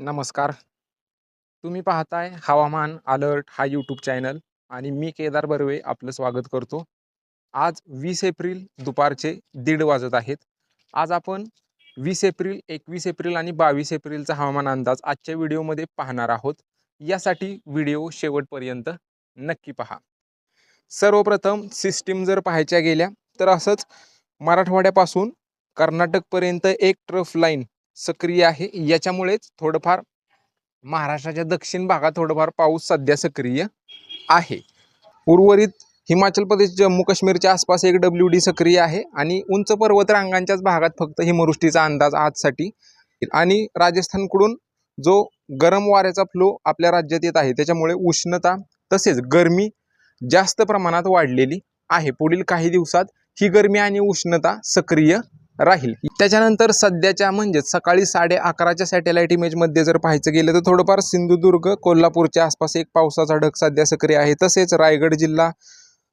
नमस्कार. तुम्ही पाहताय हवामान अलर्ट हा यूट्यूब चॅनल आणि मी केदार बर्वे आपलं स्वागत करतो. आज वीस एप्रिल दुपारचे दीड वाजत आहेत. आज आपण वीस एप्रिल एकवीस एप्रिल आणि बावीस एप्रिलचा हवामान अंदाज आजच्या व्हिडिओमध्ये पाहणार आहोत. यासाठी व्हिडिओ शेवटपर्यंत नक्की पहा. सर्वप्रथम सिस्टीम जर पाहायच्या गेल्या तर असंच मराठवाड्यापासून कर्नाटकपर्यंत एक ट्रफ लाईन सक्रिय आहे. याच्यामुळेच थोडंफार महाराष्ट्राच्या दक्षिण भागात थोडंफार पाऊस सध्या सक्रिय आहे. उर्वरित हिमाचल प्रदेश जम्मू काश्मीरच्या आसपास एक डब्ल्यू डी सक्रिय आहे आणि उंच पर्वत रांगांच्याच भागात फक्त हिमवृष्टीचा अंदाज आजसाठी आणि राजस्थानकडून जो गरम वाऱ्याचा फ्लो आपल्या राज्यात येत आहे त्याच्यामुळे उष्णता तसेच गरमी जास्त प्रमाणात वाढलेली आहे. पुढील काही दिवसात ही गरमी आणि उष्णता सक्रिय राहील. त्याच्यानंतर सध्याच्या म्हणजेच सकाळी साडे अकराच्या सॅटेलाईट इमेजमध्ये जर पाहायचं गेलं तर थोडंफार सिंधुदुर्ग कोल्हापूरच्या आसपास एक पावसाचा ढग सध्या सक्रिय आहे. तसेच रायगड जिल्हा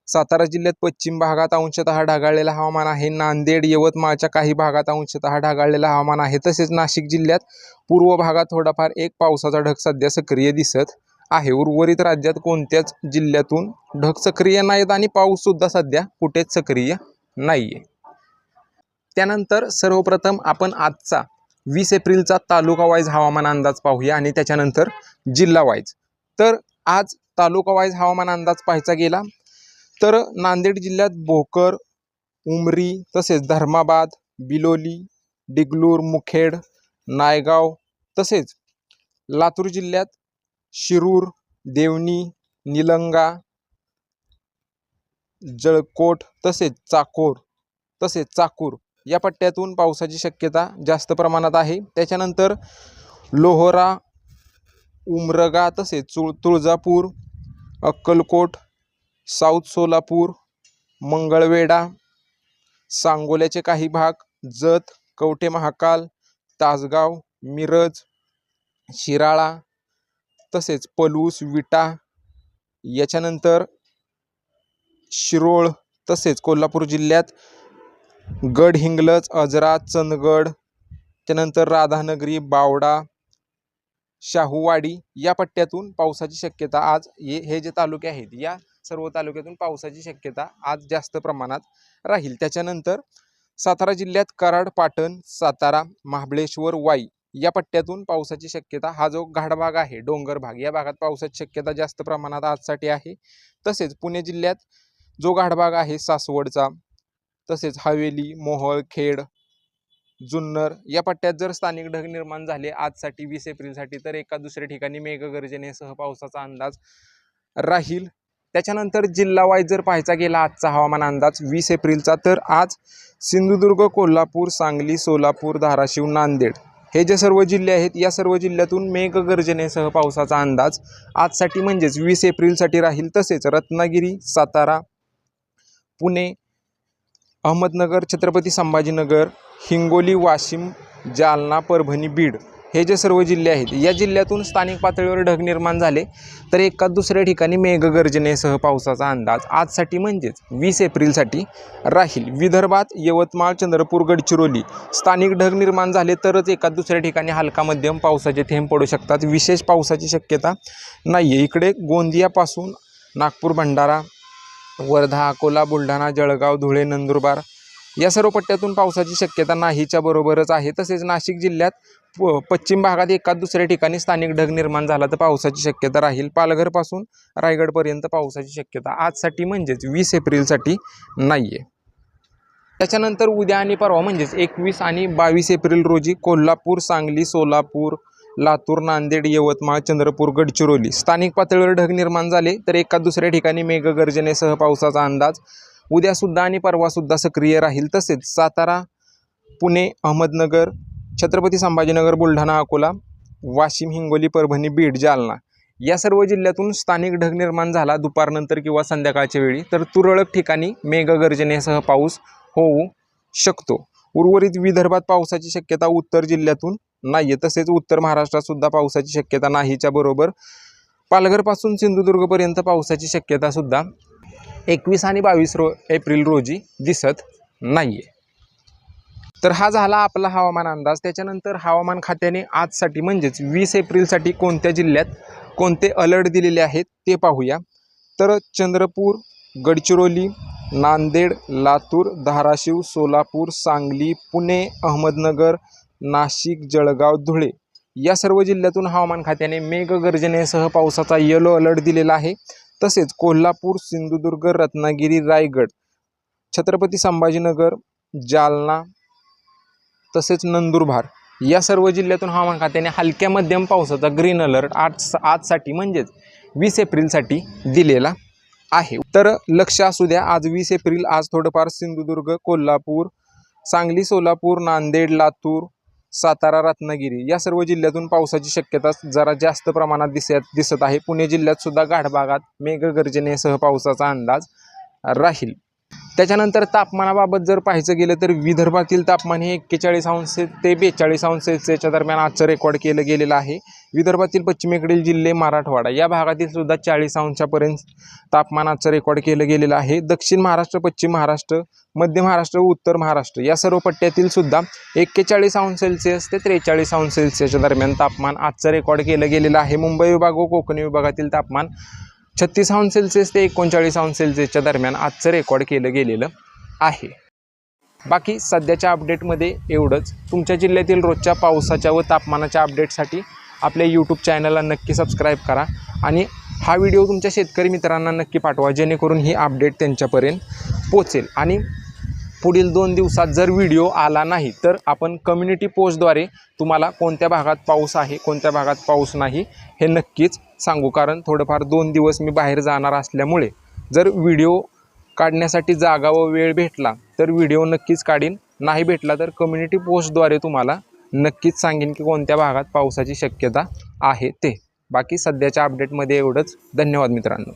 सातारा जिल्ह्यात पश्चिम भागात अंशतः ढगाळलेलं हवामान आहे. नांदेड यवतमाळच्या काही भागात अंशतः ढगाळलेलं हवामान आहे. तसेच नाशिक जिल्ह्यात पूर्व भागात थोडाफार एक पावसाचा ढग सध्या सक्रिय दिसत आहे. उर्वरित राज्यात कोणत्याच जिल्ह्यातून ढग सक्रिय नाहीत आणि पाऊससुद्धा सध्या कुठेच सक्रिय नाही आहे त्यानंतर सर्वप्रथम आपण आजचा वीस एप्रिलचा तालुका वाईज हवामान अंदाज पाहूया आणि त्याच्यानंतर जिल्हा वाईज. तर आज तालुका वाईज हवामान अंदाज पाहायचा गेला तर नांदेड जिल्ह्यात भोकर उमरी तसेच धर्माबाद बिलोली डिगलूर मुखेड नायगाव तसेच लातूर जिल्ह्यात शिरूर देवणी निलंगा जळकोट तसेच चाकोर तसेच चाकूर या पट्ट्यातून पावसाची शक्यता जास्त प्रमाणात आहे. त्याच्यानंतर लोहरा उमरगा तसेच चुळ तुळजापूर अक्कलकोट साऊथ सोलापूर मंगळवेढा सांगोल्याचे काही भाग जत कवठे महाकाल तासगाव मिरज शिराळा तसेच पलूस विटा याच्यानंतर शिरोळ तसेच कोल्हापूर जिल्ह्यात गडहिंग्लज अजरा चंदगड त्यानंतर राधानगरी बावडा शाहूवाडी या पट्ट्यातून पावसाची शक्यता आज ये हे जे तालुके आहेत या सर्व तालुक्यातून पावसाची शक्यता आज जास्त प्रमाणात राहील. त्याच्यानंतर सातारा जिल्ह्यात कराड पाटण सातारा महाबळेश्वर वाई या पट्ट्यातून पावसाची शक्यता हा जो घाटभाग आहे डोंगर भाग या भागात पावसाची शक्यता जास्त प्रमाणात आजसाठी आहे. तसेच पुणे जिल्ह्यात जो घाटभाग आहे सासवडचा तसेच हवेली मोहोळ खेड जुन्नर या पट्ट्यात जर स्थानिक ढग निर्माण झाले आजसाठी वीस एप्रिलसाठी तर एका दुसऱ्या ठिकाणी मेघगर्जनेसह पावसाचा अंदाज राहील. त्याच्यानंतर जिल्हा वाईज जर पाहायचा गेला आजचा हवामान अंदाज वीस एप्रिलचा तर आज सिंधुदुर्ग कोल्हापूर सांगली सोलापूर धाराशिव नांदेड हे जे सर्व जिल्हे आहेत या सर्व जिल्ह्यातून मेघगर्जनेसह पावसाचा अंदाज आजसाठी म्हणजेच वीस एप्रिलसाठी राहील. तसेच रत्नागिरी सातारा पुणे अहमदनगर छत्रपती संभाजीनगर हिंगोली वाशिम जालना परभणी बीड हे जे सर्व जिल्हे आहेत या जिल्ह्यातून स्थानिक पातळीवर ढग निर्माण झाले. तर एका दुसऱ्या ठिकाणी मेघगर्जनेसह पावसाचा अंदाज आजसाठी म्हणजेच वीस एप्रिलसाठी राहील. विदर्भात यवतमाळ चंद्रपूर गडचिरोली स्थानिक ढग निर्माण झाले तरच एका दुसऱ्या ठिकाणी हलका मध्यम पावसाचे थेंब पडू शकतात. विशेष पावसाची शक्यता नाही आहे इकडे गोंदियापासून नागपूर भंडारा वर्धा अकोला बुलढाणा जळगाव धुळे नंदुरबार या सर्व पट्ट्यातून पावसाची शक्यता नाहीच्या बरोबरच आहे. तसेच नाशिक जिल्ह्यात प पश्चिम भागात एकाच दुसऱ्या ठिकाणी स्थानिक ढग निर्माण झाला तर पावसाची शक्यता राहील. पालघरपासून रायगडपर्यंत पावसाची शक्यता आजसाठी म्हणजेच वीस एप्रिलसाठी नाही आहे त्याच्यानंतर उद्या आणि परवा म्हणजेच एकवीस आणि बावीस एप्रिल रोजी कोल्हापूर सांगली सोलापूर लातूर नांदेड यवतमाळ चंद्रपूर गडचिरोली. स्थानिक पातळीवर ढग निर्माण झाले तर एका दुसऱ्या ठिकाणी मेघगर्जनेसह पावसाचा अंदाज. उद्यासुद्धा आणि परवासुद्धा सक्रिय राहील तसेच. सातारा पुणे अहमदनगर छत्रपती संभाजीनगर बुलढाणा अकोला वाशिम हिंगोली परभणी बीड जालना या सर्व जिल्ह्यातून स्थानिक ढग निर्माण झाला दुपारनंतर किंवा संध्याकाळच्या वेळी. तर तुरळक ठिकाणी मेघगर्जनेसह पाऊस होऊ शकतो. उर्वरित विदर्भात पावसाची शक्यता उत्तर जिल्ह्यातून नाही आहे तसेच उत्तर महाराष्ट्रात सुद्धा पावसाची शक्यता नाहीच्या बरोबर. पालघरपासून सिंधुदुर्गपर्यंत पावसाची शक्यता सुद्धा एकवीस आणि बावीस रो एप्रिल रोजी दिसत नाही आहे तर हा झाला आपला हवामान अंदाज. त्याच्यानंतर हवामान खात्याने आजसाठी म्हणजेच वीस एप्रिलसाठी कोणत्या जिल्ह्यात कोणते अलर्ट दिलेले आहेत ते पाहूया. तर चंद्रपूर गडचिरोली नांदेड लातूर धाराशिव सोलापूर सांगली पुणे अहमदनगर नाशिक जळगाव धुळे या सर्व जिल्ह्यातून हवामान खात्याने मेघगर्जनेसह पावसाचा येलो अलर्ट दिलेला आहे. तसेच कोल्हापूर सिंधुदुर्ग रत्नागिरी रायगड छत्रपती संभाजीनगर जालना तसेच नंदुरबार या सर्व जिल्ह्यातून हवामान खात्याने हलक्या मध्यम पावसाचा ग्रीन अलर्ट आज आजसाठी म्हणजेच वीस एप्रिलसाठी दिलेला आहे. तर लक्ष असू द्या आज वीस एप्रिल आज थोडंफार सिंधुदुर्ग कोल्हापूर सांगली सोलापूर नांदेड लातूर सातारा रत्नागिरी या सर्व जिल्ह्यातून पावसाची शक्यता जरा जास्त प्रमाणात दिसत दिसत आहे. पुणे जिल्ह्यात सुद्धा घाटभागात मेघगर्जनेसह पावसाचा अंदाज राहील. त्याच्यानंतर तापमानाबाबत जर पाहायचं गेलं तर विदर्भातील तापमान हे एक्केचाळीस अंश ते बेचाळीस अंश सेल्सिअसच्या दरम्यान आजचं रेकॉर्ड केलं गेलेलं आहे. विदर्भातील पश्चिमेकडील जिल्हे मराठवाडा या भागातील सुद्धा चाळीस अंशापर्यंत तापमानाचं रेकॉर्ड केलं गेलेलं आहे. दक्षिण महाराष्ट्र पश्चिम महाराष्ट्र मध्य महाराष्ट्र व उत्तर महाराष्ट्र या सर्व पट्ट्यातील सुद्धा एक्केचाळीस अंश सेल्सिअस ते त्रेचाळीस अंश सेल्सिअसच्या दरम्यान तापमान आजचं रेकॉर्ड केलं गेलेलं आहे. मुंबई विभाग व कोकण विभागातील तापमान छत्तीस अंश सेल्सिअस ते एकोणचाळीस अंश सेल्सिअसच्या दरम्यान आजचं रेकॉर्ड केलं गेलेलं आहे. बाकी सध्याच्या अपडेटमध्ये एवढंच. तुमच्या जिल्ह्यातील रोजच्या पावसाच्या व तापमानाच्या अपडेटसाठी आपल्या यूट्यूब चॅनलला नक्की सबस्क्राईब करा आणि हा व्हिडिओ तुमच्या शेतकरी मित्रांना नक्की पाठवा जेणेकरून ही अपडेट त्यांच्यापर्यंत पोचेल. आणि पुढील दोन दिवसात जर व्हिडिओ आला नाही तर आपण कम्युनिटी पोस्टद्वारे तुम्हाला कोणत्या भागात पाऊस आहे कोणत्या भागात पाऊस नाही हे नक्कीच सांगू. कारण थोडंफार दोन दिवस मी बाहेर जाणार असल्यामुळे जर व्हिडिओ काढण्यासाठी जागा व वेळ भेटला तर व्हिडिओ नक्कीच काढीन. नाही भेटला तर कम्युनिटी पोस्टद्वारे तुम्हाला नक्कीच सांगेन की कोणत्या भागात पावसाची शक्यता आहे ते. बाकी सध्याच्या अपडेटमध्ये एवढंच. धन्यवाद मित्रांनो.